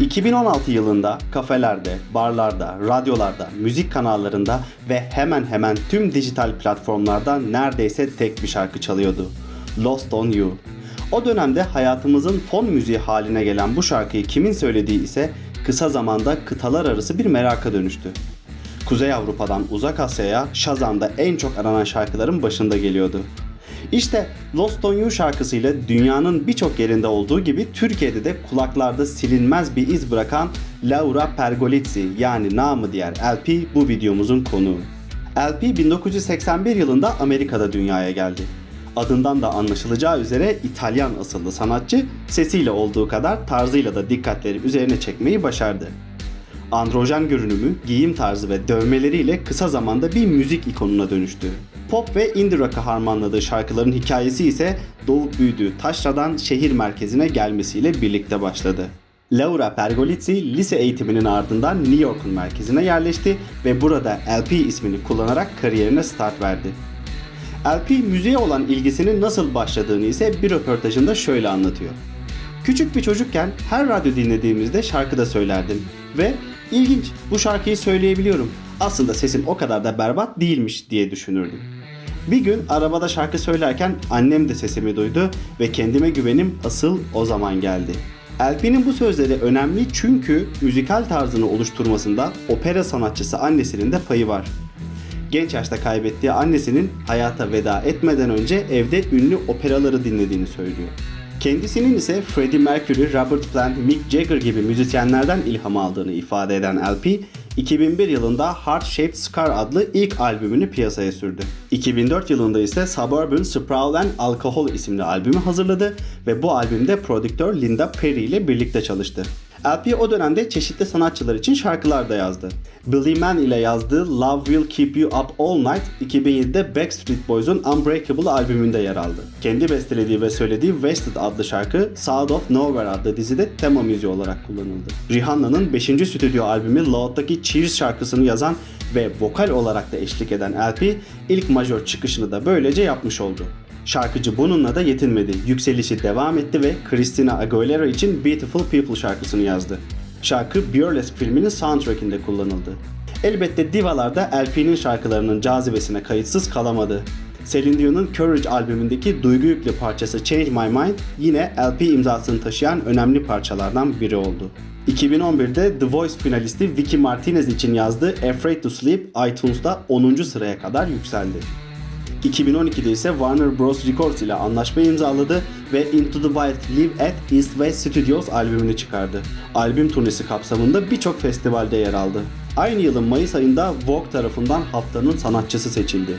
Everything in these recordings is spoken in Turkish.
2016 yılında kafelerde, barlarda, radyolarda, müzik kanallarında ve hemen hemen tüm dijital platformlarda neredeyse tek bir şarkı çalıyordu. Lost on You. O dönemde hayatımızın fon müziği haline gelen bu şarkıyı kimin söylediği ise kısa zamanda kıtalar arası bir meraka dönüştü. Kuzey Avrupa'dan Uzak Asya'ya Shazam'da en çok aranan şarkıların başında geliyordu. İşte Lost on You şarkısıyla dünyanın birçok yerinde olduğu gibi Türkiye'de de kulaklarda silinmez bir iz bırakan Laura Pergolizzi yani namı diğer LP bu videomuzun konuğu. LP 1981 yılında Amerika'da dünyaya geldi. Adından da anlaşılacağı üzere İtalyan asıllı sanatçı sesiyle olduğu kadar tarzıyla da dikkatleri üzerine çekmeyi başardı androjen görünümü, giyim tarzı ve dövmeleriyle kısa zamanda bir müzik ikonuna dönüştü. Pop ve indie rock'ı harmanladığı şarkıların hikayesi ise doğup büyüdüğü Taşra'dan şehir merkezine gelmesiyle birlikte başladı. Laura Pergolizzi lise eğitiminin ardından New York'un merkezine yerleşti ve burada LP ismini kullanarak kariyerine start verdi. LP müziğe olan ilgisinin nasıl başladığını ise bir röportajında şöyle anlatıyor. Küçük bir çocukken her radyo dinlediğimizde şarkı da söylerdim ve ilginç bu şarkıyı söyleyebiliyorum. Aslında sesim o kadar da berbat değilmiş diye düşünürdüm. Bir gün arabada şarkı söylerken annem de sesimi duydu ve kendime güvenim asıl o zaman geldi. LP'nin bu sözleri önemli çünkü müzikal tarzını oluşturmasında opera sanatçısı annesinin de payı var. Genç yaşta kaybettiği annesinin hayata veda etmeden önce evde ünlü operaları dinlediğini söylüyor. Kendisinin ise Freddie Mercury, Robert Plant, Mick Jagger gibi müzisyenlerden ilham aldığını ifade eden LP, 2001 yılında Heart Shaped Scar adlı ilk albümünü piyasaya sürdü. 2004 yılında ise Suburban Sprawl and Alcohol isimli albümü hazırladı ve bu albümde prodüktör Linda Perry ile birlikte çalıştı. LP o dönemde çeşitli sanatçılar için şarkılar da yazdı. Billy Mann ile yazdığı Love Will Keep You Up All Night 2007'de Backstreet Boys'un Unbreakable albümünde yer aldı. Kendi bestelediği ve söylediği Wasted adlı şarkı South of Nowhere adlı dizide tema müziği olarak kullanıldı. Rihanna'nın 5. stüdyo albümü Loud'daki Cheers şarkısını yazan ve vokal olarak da eşlik eden LP ilk majör çıkışını da böylece yapmış oldu. Şarkıcı bununla da yetinmedi. Yükselişi devam etti ve Christina Aguilera için Beautiful People şarkısını yazdı. Şarkı Burlesque filminin soundtrackinde kullanıldı. Elbette divalar da LP'nin şarkılarının cazibesine kayıtsız kalamadı. Celine Dion'un Courage albümündeki duygu yüklü parçası Change My Mind yine LP imzasını taşıyan önemli parçalardan biri oldu. 2011'de The Voice finalisti Vicky Martinez için yazdığı Afraid to Sleep iTunes'da 10. sıraya kadar yükseldi. 2012'de ise Warner Bros. Records ile anlaşma imzaladı ve Into the Wild Live at East West Studios albümünü çıkardı. Albüm turnesi kapsamında birçok festivalde yer aldı. Aynı yılın Mayıs ayında Vogue tarafından haftanın sanatçısı seçildi.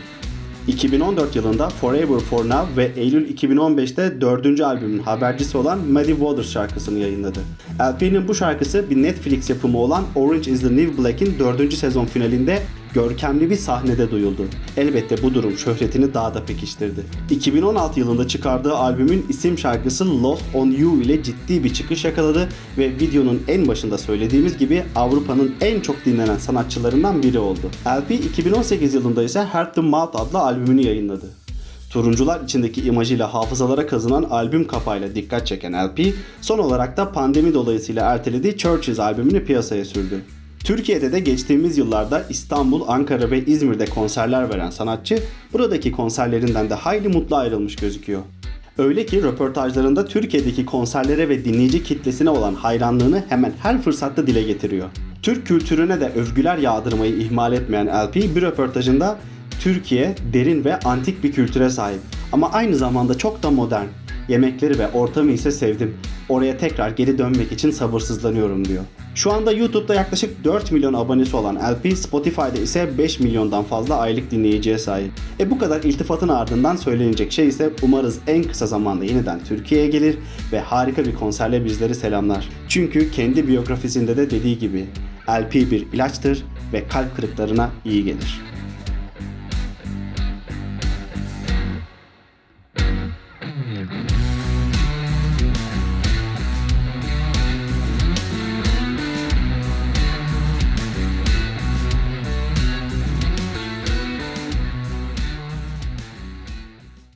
2014 yılında Forever For Now ve Eylül 2015'te dördüncü albümün habercisi olan Muddy Waters şarkısını yayınladı. LP'nin bu şarkısı bir Netflix yapımı olan Orange is the New Black'in dördüncü sezon finalinde görkemli bir sahnede duyuldu. Elbette bu durum şöhretini daha da pekiştirdi. 2016 yılında çıkardığı albümün isim şarkısı Lost on You ile ciddi bir çıkış yakaladı ve videonun en başında söylediğimiz gibi Avrupa'nın en çok dinlenen sanatçılarından biri oldu. LP 2018 yılında ise Heart the Mouth adlı albümünü yayınladı. Turuncular içindeki imajıyla hafızalara kazınan albüm kapağıyla dikkat çeken LP, son olarak da pandemi dolayısıyla ertelediği Churches albümünü piyasaya sürdü. Türkiye'de de geçtiğimiz yıllarda İstanbul, Ankara ve İzmir'de konserler veren sanatçı buradaki konserlerinden de hayli mutlu ayrılmış gözüküyor. Öyle ki röportajlarında Türkiye'deki konserlere ve dinleyici kitlesine olan hayranlığını hemen her fırsatta dile getiriyor. Türk kültürüne de övgüler yağdırmayı ihmal etmeyen LP bir röportajında Türkiye derin ve antik bir kültüre sahip ama aynı zamanda çok da modern. Yemekleri ve ortamı ise sevdim. Oraya tekrar geri dönmek için sabırsızlanıyorum diyor. Şu anda YouTube'da yaklaşık 4 milyon abonesi olan LP, Spotify'da ise 5 milyondan fazla aylık dinleyiciye sahip. E bu kadar iltifatın ardından söylenecek şey ise umarız en kısa zamanda yeniden Türkiye'ye gelir ve harika bir konserle bizleri selamlar. Çünkü kendi biyografisinde de dediği gibi LP bir ilaçtır ve kalp kırıklarına iyi gelir.